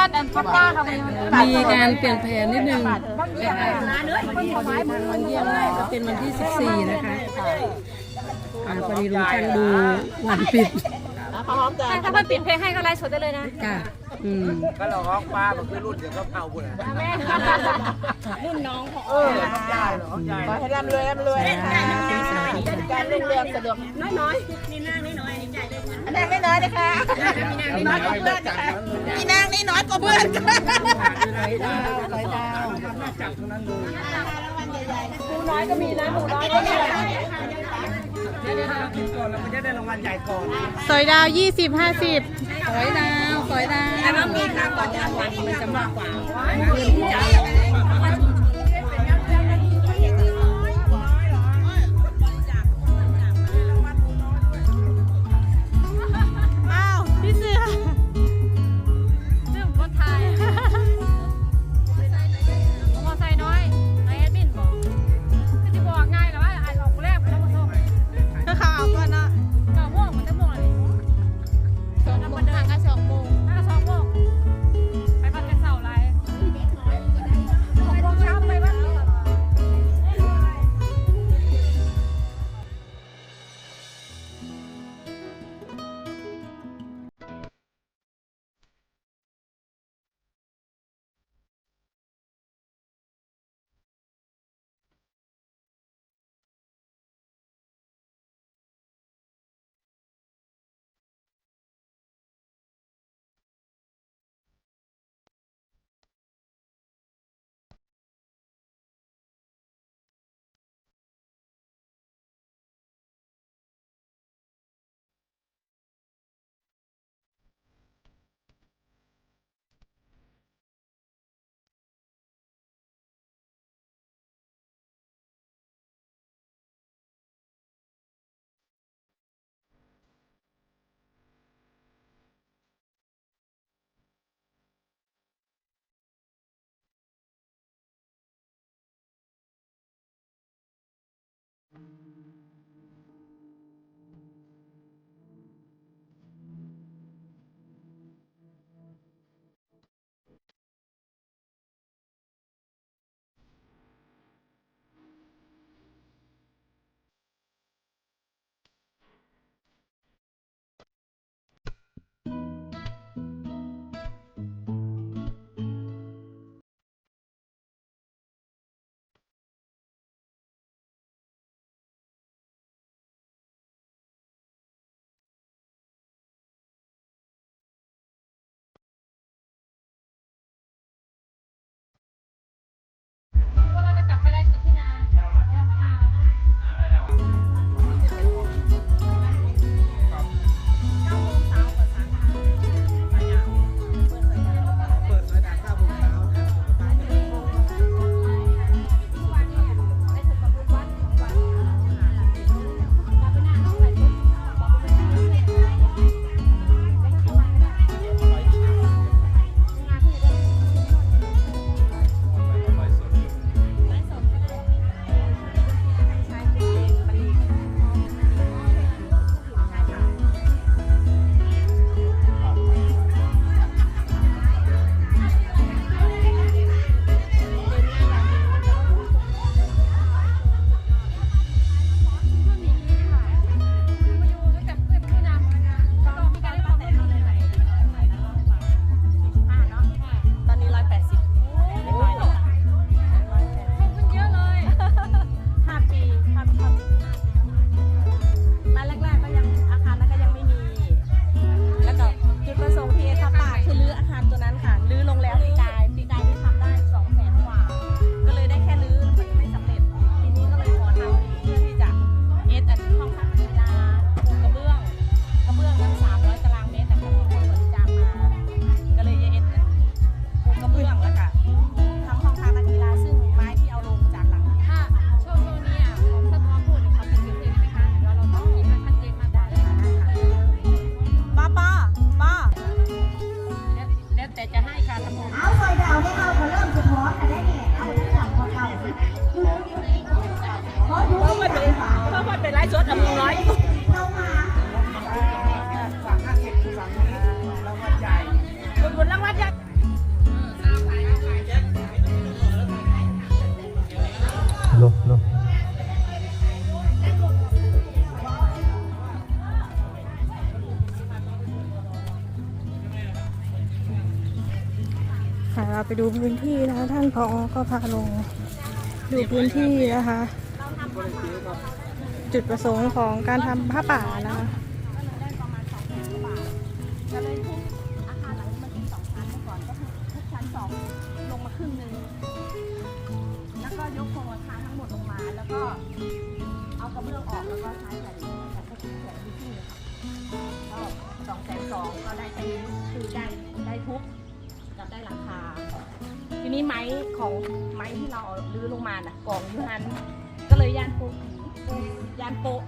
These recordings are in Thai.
วัดอันป้าป้าเขาไปมีการเปลี่ยนแผนนิดนึงนะคะวันเยี่ยมจะเป็นวันที่ 14 นะคะอ่าพอดีลุงช่างดูวันปิดพร้อมกันถ้าเพิ่นปิดเพลงให้ก็ไลฟ์สดได้เลยนะค่ะอืมก็เราร้องป้าก็คือรุ่นเดียวก็เผาบุญอะแม่รุ่นน้องของเออขอให้ร่ำรวยร่ำรวยการรุ่งเรืองสะดวกน้อยน้อยนี่นางนี่น้อย นี่ใจเลยนางนี่น้อยนะคะมีนางนี่น้อยกว่าเพื่อนนะคะมีนางนี่น้อยกว่าเพื่อนร้อยดาวจับทั้งนั้นเลยหมูน้อยก็มีนะหมูน้อยก็มีเดี๋ยวเรากินก่อนเราจะได้รางวัลใหญ่ก่อนสอยดาวยี่สิบห้าสิบสอยดาวสอยดาวแต่ว่ามีค่าก่อนจะวันมันจะมากกว่าาไปดูพื้นที่นะคะท่านพอก็พาลงดูพื้นที่นะคะ จุดประสงค์ของการทำผ้าป่านะคะก็เลยทุบอาคารหลังนี้มันเป็นสองชั้นเมื่อก่อนก็คือทุบชั้นสองลงมาครึ่งหนึ่งแล้วก็ยกโครงอาคารทั้งหมดลงมาแล้วก็เอากระเบื้องออกแล้วก็ใช้แบบนี้แบบก็คือแสนดีที่เลยค่ะก็สองแสนสองก็ได้แค่นี้คือได้ได้ทุก นี้ไม้ของไม้ที่เราลื้อลงมาน่ะกองอยู่นั้นก็เลยย่านโปะผีย่านโปะ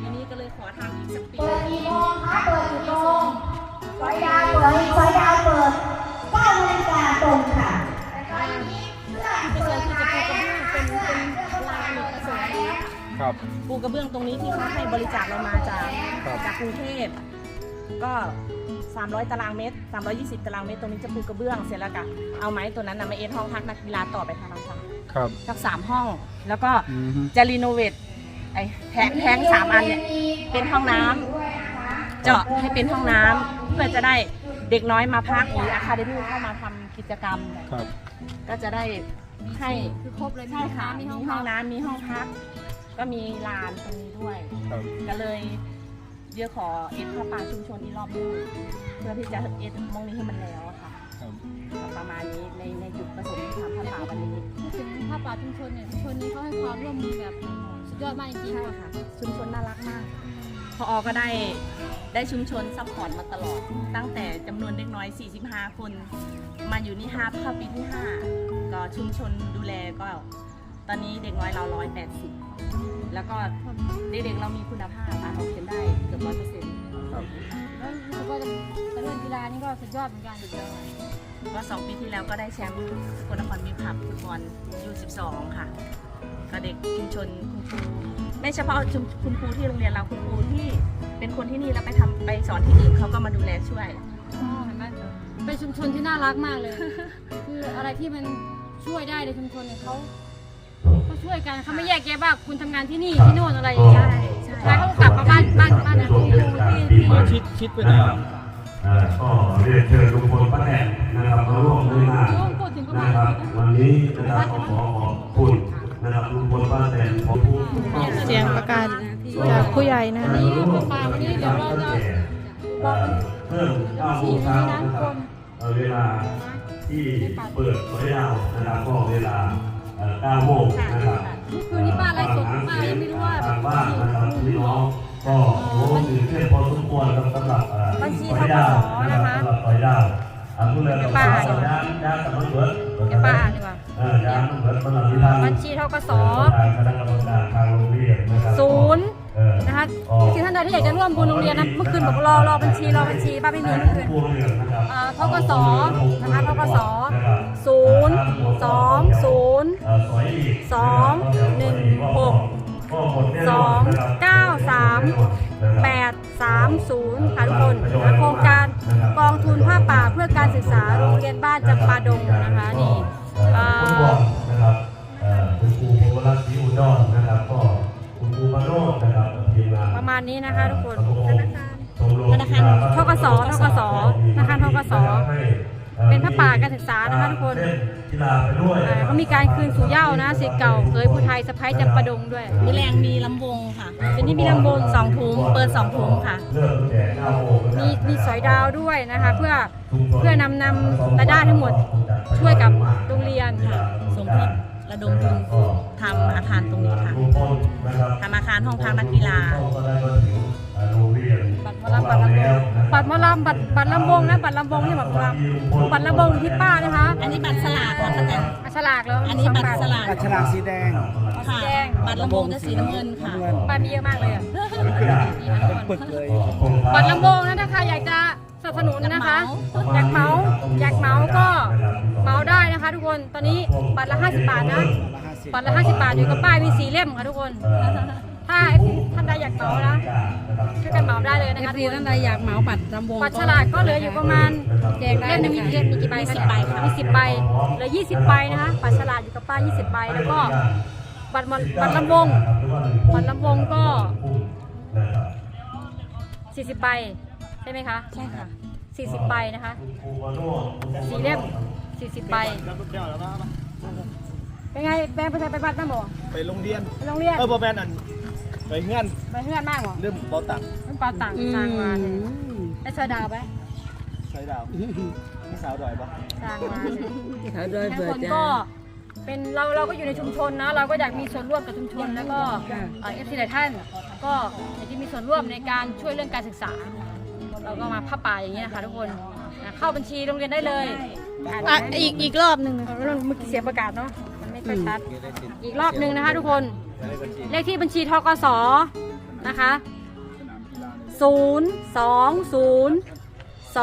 ทีนี้ก็เลยขอทำอีกสักปีเปิดกี่โมงคะเปิดกี่โมงสอยดาวเปิดสอยดาวเปิด9นาฬิกาตรงค่ะที่ประเสริฐที่จะปูกระเบื้องเป็นเป็นลายหนึ่งประสงค์นะคะครับปูกระเบื้องตรงนี้ที่เขาให้บริจาคเรามาจากครับ จากกรุงเทพก็ 300 ตารางเมตร 320 ตารางเมตร ตรงนี้จะปูกระเบื้องเสร็จแล้วก็เอาไม้ตัวนั้นนะมาเอ็นห้องพักนักกีฬาต่อไปทางลำพังครับสักสามห้อง แล้วก็อืมฮึ จะรีโนเวทไอ้แทงแทงสามอันเนี่ยเป็นห้องน้ำเจาะให้เป็นห้องน้ำเพื่อจะได้เด็กน้อยมาพักหรืออาคาเดมี่เข้ามาทำกิจกรรม ครับก็จะได้ให้ คือครบเลยใช่ค่ะมีมีห้ห้อองงน้น้ำมีห้องพัก ก็มีลานตรงนี้ด้วย ครับก็เลย เดี๋ยวขอเอ็ดผ้าป่าชุมชนอีกรอบหนึงเพื่อที่จะเอ็ดมองนี้ให้มันแล้วอะค่ะ ครับประมาณนี้ในในจุดประสงค์ที่ทำผ้าป่าวันนี้พูดถึงผ้าป่าชุมชนเนี่ยชุมชนนี้เขาให้ความร่วมมือแบบสุดยอดมากจริงใช่ๆค่ะค่ะ ชุมชนน่ารักมากพออก็ได้ได้ชุมชนซัพพอร์ตมาตลอด ตั้งแต่จำนวนเด็กน้อย 45 คน มาอยู่นี่5เข้าปีที่ 5 ก็ชุมชนดูแลก็ ตอนนี้เด็กน้อยเรา 180 แล้วก็เด็กๆเรามีคุณภาพอ่านออกเขียนได้เกือบ ร้อยเปอร์เซ็นต์ครับแล้วรู้สึกว่าจะแต่เรื่องกีฬานี่ก็สุดยอดเหมือนกันสุดยอดก็สองปีที่แล้วก็ได้แชมป์สกลนครมิวคัพฟุตบอลยู12ค่ะก็เด็กชุมชนคุณครูไม่เฉพาะชุมคุณครูที่โรงเรียนเราคุณครูที่เป็นคนที่นี่แล้วไปทำไปสอนที่อื่นเขาก็มาดูแลช่วยอ๋อเห็นไหมเป็นชุมชนที่น่ารักมากเลย คืออะไรที่มันช่วยได้ในชุมชนเนี่ยเขาเขาช่วยกันเขาไม่แยกแยะว่าคุณทำงานที่นี่ที่โน่นอะไรอย่างเงี้ยใช่ แล้วเขาก็กลับมาบ้านบ้านบ้านคุณครูที่ที่มาชิดชิดไปหน่อยครับเอ่อก็เรียนเชิญลุงพลป้าแตนนะครับมาร่วมด้วยงานพูดถึงก็นะมาครับ วันนี้นะครับขอขอขอบคุณนะครับลุงพลป้าแตนขอบคุณทุกท่านเสียงประกาศจากผู้ใหญ่นะนี่ก็ป่าวันนี้เดี๋ยวเราจะเอ่อเพิ่ม9โมงเช้านะครับเอ่อเวลาที่เปิดไว้ยาวนะครับก็เวลาเอ่อ9โมงนะครับ คืนนี้ป้าไลฟ์สดป้ายังไม่รู้ว่าทางบ้านนะครับพี่น้องก็โอ้ตื่นเต้นพอสมควรครับสำหรับอ่อบัญชีขอธยกดาวสนะคะรับสำหรับขอยดาวอันนู้นเลยเดี๋เรายวป้าป้าย่างย่างกับมันเบิดเดี๋ยวป้าอ่านดีกว่าเออย่างมันเบิดสำหรับที่ทางบัญชีทกสทางคณะกรรมการทางโรงเรียนนะครับศูนย์นะคะคือท่านใดที่อยากจะร่วมบุญโรงเรียนนะเมื่อคืนบอกรอรอบัญชีรอบัญชีป้าไม่มีเมื่อคืนพวงเหลืองนะครับอ่าทกสนะคะทกสศูนย์สองศูนย์ สองหนึ่งหกสองเก้าสามแปดสามศูนย์ค่ะทุกคนนะโครงการกองทุนผ้าป่าเพื่อการศึกษาโรงเรียนบ้านจำปาดงนะคะนี่อ่าอฟุตบอลนะครับเออคุณครูพงวรัตน์ศรีอุดรนะครับก็คุณครูมาโนดนะครับทีมงานประมาณนี้นะคะทุกคนธนาคารธกสธกสธนาคารธกสเป็นผ้าป่าการศึกษานะคะทุกคน กีฬาไปด้วยอ่าเขามีการคืนสู่เหย้านะสิทธิ์เก่าเคยผู้ไทยสะพ้ายจำปาดงด้วย มีแรงมีลำวงค่ะเป็นนี่มีลำวงสองถุงเปิดสองถุงค่ะเริ่มตั้งแต่9โมงนะคมีรับมีสอยดาวด้วยนะคะ เพื่อเพื่อนำนำรายได้ทั้งหมดช่วยกับโรงเรียนค่ะ สมทบระดมทุนทำอาคารตรงนี้ค่ะลุงพลนะครับทำอาคารห้องพักนักกีฬา ก็ได้มาถึงเอ่อโรงเรียนบัตรห มอลำบัตรลำวงบัตรหมอลำบัตรบัตรลำวงนะบัตรลำวงนี่บัตรลำบัตรลำวงอยู่ที่ป้านะคะอันนี้บัตรสลากค่ะป้าแตนอะฉลากแล้วอันนี้บัตรสลากอัชราสีแดงค่ะบัตรลำวงจะสีน้ำเงินค่ะป้ามีเยอะมากเลยอะเป็นปึกเลยบัตรลำวงนะนะคะอยากจะสนับสนุนนะคะอยากเหมาอยากเหมาก็เหมาได้นะคะ ทุกคนตอนนี้บัตรละ 50 บาทนะบัตรละ 50 บาทอยู่กับป้ายมีสีเล่มค่ะทุกคน ถ้าท่านใดอยากเหมานะ นะเอฟคะซีท่านใดอยากเหมาบัตรรำวงปัดฉลากก็เหลืออยู่ประมาณแจกได้เล่มหนึงมีนะคะเล่มมีกี่ใบสิบใบค่ะมีสิบใบเหลือยี่สิบใบนะคะปัดฉลากอยู่กับป้ายี่สิบใบแล้วก็บัตรมอนบัตรลำวงบัตรลำวงก็สี่สิบใบใช่ไหมคะใช่ค่ะสี่สิบใบนะคะสี่เล่มสี่สิบใบเป็นไงแบงค์ไปใช้ไปบัตรบ้างบ่ไปโรงเรียน ไปโรงเรียน เออบ่แม่นอัน ไปเฮือนไปเพื่อนบ้างบ่เรื่องเบาตังค์มันเปล่าต่างอืสร้างมาเนี่ยมได้ซอยดาวไปใช้ดาวมีสาวดอยปะสร้างมาเนี่ยเขาโดยทุกเบิคดนจ้าก็เป็นเราเราก็อยู่ในชุมชนนะ เราก็อยากมีส่วนร่วมกับชุมชนแล้วก็เอฟซีหลายท่าน ก็อยากจะมีส่วนร่วมในการช่วยเรื่องการศึกษา เราก็มาผ้าป่าอย่างนี้ยนะคะทุกคนนะเข้าบัญชีโรงเรียนได้เลย อะอีกอีกรอบหนึ่งนะเออเมื่อกี้เสียงประกาศเนาะมันไม่ ค่อยชัด อีกรอบหนึ่งนะคะทุกคน เลขที่บัญชีทกสนะคะ 0 2 0 2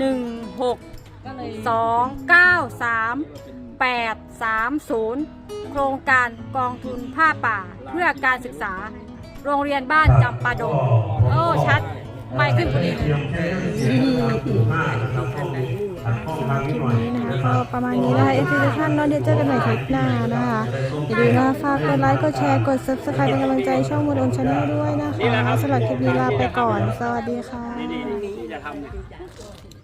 1 6 2 9 3 8 3 0 โครงการกองทุนผ้าป่าเพื่อการศึกษา โรงเรียนบ้านจำปาดงโอ้ชัด ไม่ขึ้นพอดีเลย คลิปนี้นะคะก็ประมาณนี้นะคะเอฟซีทุกท่านเนาะเดี๋ยวเจอกันใหม่คลิปหน้านะคะอย่าลืมนะฝากกดไลค์กดแชร์กด subscribe เป็นกำลังใจช่องมดอนชาแนลด้วยนะคะสำหรับคลิปนี้ลาไปก่อน สวัสดีค่ะ